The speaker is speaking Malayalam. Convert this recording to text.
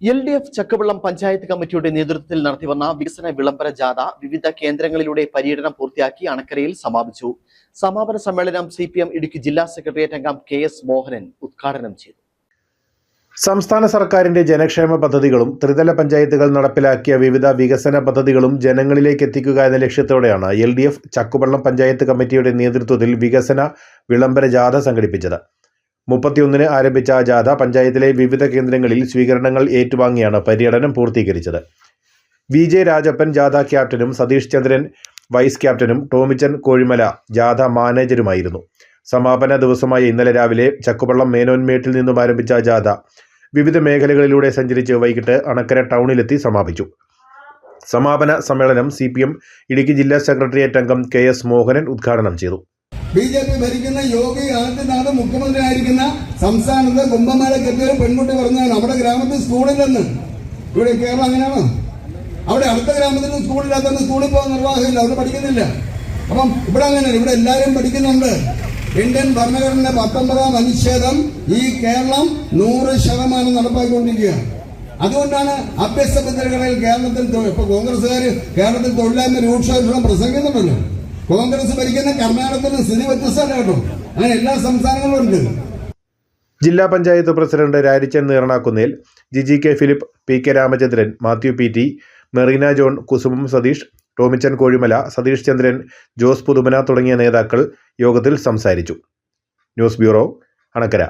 L D F Chakkavellam panchayat കമ്മിറ്റിയുടെ നേതൃത്വത്തിൽ നടത്തിവന്ന വികസന വിളംബര ജാഥ വിവിധ കേന്ദ്രങ്ങളിലൂടെ പര്യടനം പൂർത്തിയാക്കി അണക്കരയിൽ സമാപിച്ചു. സമാപന സമ്മേളനം സി പി എം ഇടുക്കി ജില്ലാ സെക്രട്ടേറിയറ്റ് അംഗം കെ എസ് മോഹനൻ ഉദ്ഘാടനം ചെയ്തു. സംസ്ഥാന സർക്കാരിന്റെ ജനക്ഷേമ പദ്ധതികളും ത്രിതല പഞ്ചായത്തുകൾ നടപ്പിലാക്കിയ വിവിധ വികസന പദ്ധതികളും ജനങ്ങളിലേക്ക് എത്തിക്കുക എന്ന ലക്ഷ്യത്തോടെയാണ് L D F Chakkuvallam panchayat കമ്മിറ്റിയുടെ നേതൃത്വത്തിൽ വികസന വിളംബര ജാഥ സംഘടിപ്പിച്ചത്. മുപ്പത്തിയൊന്നിന് ആരംഭിച്ച ജാഥ പഞ്ചായത്തിലെ വിവിധ കേന്ദ്രങ്ങളിൽ സ്വീകരണങ്ങൾ ഏറ്റുവാങ്ങിയാണ് പര്യടനം പൂർത്തീകരിച്ചത്. വി ജെ രാജപ്പൻ ജാഥ ക്യാപ്റ്റനും സതീഷ് ചന്ദ്രൻ വൈസ് ക്യാപ്റ്റനും ടോമിച്ചൻ കോഴിമല ജാഥ മാനേജരുമായിരുന്നു. സമാപന ദിവസമായ ഇന്നലെ രാവിലെ ചക്കുപള്ളം മേനോന്മേട്ടിൽ നിന്നും ആരംഭിച്ച ജാഥ വിവിധ മേഖലകളിലൂടെ സഞ്ചരിച്ച് വൈകിട്ട് അണക്കര ടൗണിലെത്തി സമാപിച്ചു. സമാപന സമ്മേളനം സി ഇടുക്കി ജില്ലാ സെക്രട്ടേറിയറ്റ് അംഗം കെ എസ് മോഹനൻ ഉദ്ഘാടനം ചെയ്തു. ബി ജെ പി ഭരിക്കുന്ന യോഗി ആദിത്യനാഥ് മുഖ്യമന്ത്രിയായിരിക്കുന്ന സംസ്ഥാനത്ത് കുംഭമേള കെട്ടിയൊരു പെൺകുട്ടി പറഞ്ഞു നമ്മുടെ ഗ്രാമത്തിൽ സ്കൂളില്ലെന്ന്. ഇവിടെ കേരളം അങ്ങനെയാണോ? അവിടെ അടുത്ത ഗ്രാമത്തിൽ സ്കൂളില്ലാത്തതുകൊണ്ട് സ്കൂളിൽ പോകാൻ നിർവാഹമില്ല. അവർ പഠിക്കുന്നില്ല. അപ്പം ഇവിടെ അങ്ങനെയാണ് ഇവിടെ എല്ലാവരും പഠിക്കുന്നുണ്ട്. ഇന്ത്യൻ ഭരണഘടനയുടെ പത്തൊമ്പതാം അനുച്ഛേദം ഈ കേരളം നൂറ് ശതമാനം നടപ്പാക്കിക്കൊണ്ടിരിക്കുകയാണ് അതുകൊണ്ടാണ് അഭ്യസ്തബദ്ധകളിൽ കേരളത്തിൽ തൊ- ഇപ്പൊ കോൺഗ്രസ്സുകാർ കേരളത്തിൽ തൊഴിലായ്മ രൂക്ഷമായിട്ടുള്ള പ്രസംഗിക്കുന്നുണ്ടല്ലോ. കോൺഗ്രസ് ഭരിക്കുന്ന കർണാടകത്തിന് സ്ഥിതി വ്യത്യസ്തമല്ല കേട്ടോ. അങ്ങനെ എല്ലാ സംസ്ഥാനങ്ങളും ഉണ്ട്. ജില്ലാ panchayat president Rarichan Neeranakkunnel Jiji K Philip P K Ramachandran Mathew P T Merina John Kusumam Satheesh Tomichan Kozhimala Satheesh Chandran Jose Puthumana തുടങ്ങിയ നേതാക്കൾ യോഗത്തിൽ സംസാരിച്ചു. News bureau Anakkara.